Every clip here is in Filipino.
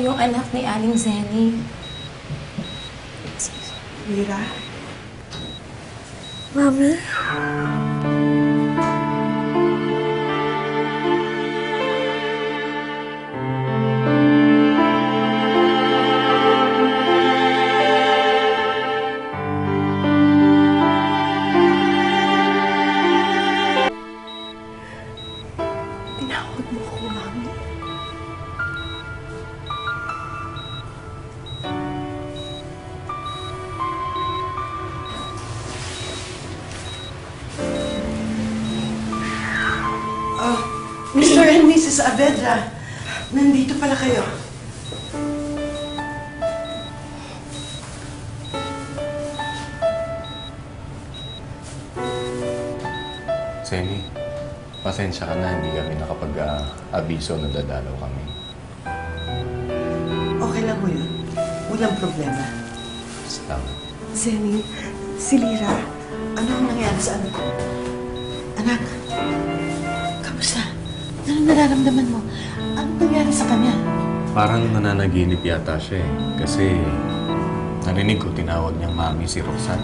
yung anak ni Aling Zenny. Mira, Mami? tinawag mo ko, Mami. And Mrs. Avedra, nandito pala kayo. Senny, pasensya ka na, hindi kami nakapag-abiso na dadalaw kami. Okay lang mo yun. Walang problema. Salamat. Zenny, si Lira, ano ang nangyari sa anak ko? Anak? Ano nararamdaman mo? Ano nangyari sa kanya? Parang nananaginip yata siya eh. Kasi narinig ko tinawag niyang mami si Roxanne.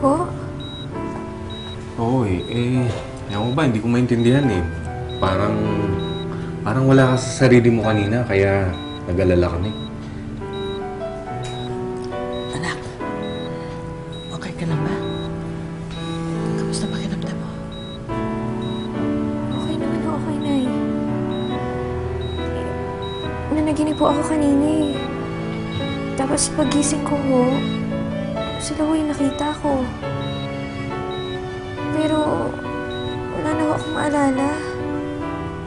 Po? Oo eh, eh, ewan ba, hindi ko maintindihan eh. Parang, parang wala ka sa sarili mo kanina, kaya nag-alala kami. Anak, okay ka lang ba? Nanaginip po ako kanina eh. Tapos pagising ko ho, sila ho yung nakita ko. Pero wala na ho akong maalala.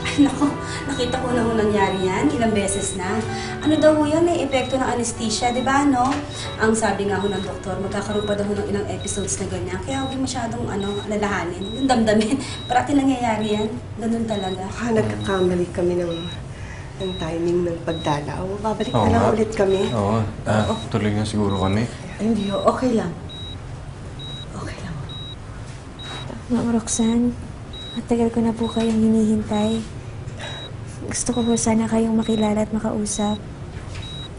Ay, nako, nakita ko na ho nangyari yan, ilang beses na. Ano daw ho yan, may epekto ng anesthesia, di ba, no? Ang sabi nga ho ng doktor, magkakaroon pa daw ho ng ilang episodes na ganyan. Kaya huwag masyadong, ano, alalahanin, yung damdamin. Parati nangyayari yan, ganun talaga. Baka nagkakamali kami ng, ng timing ng pagdalaw. Babalik Oo na lang nga. ulit kami. Oo, ah, tuloy na siguro kami. Ay, Hindi, ho. okay lang. Okay lang. Ma'am Roxanne, matagal ko na po kayong hinihintay. Gusto ko po sana kayong makilala at makausap.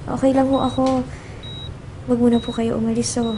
Okay lang po ako. Huwag muna po kayo umalis, oh.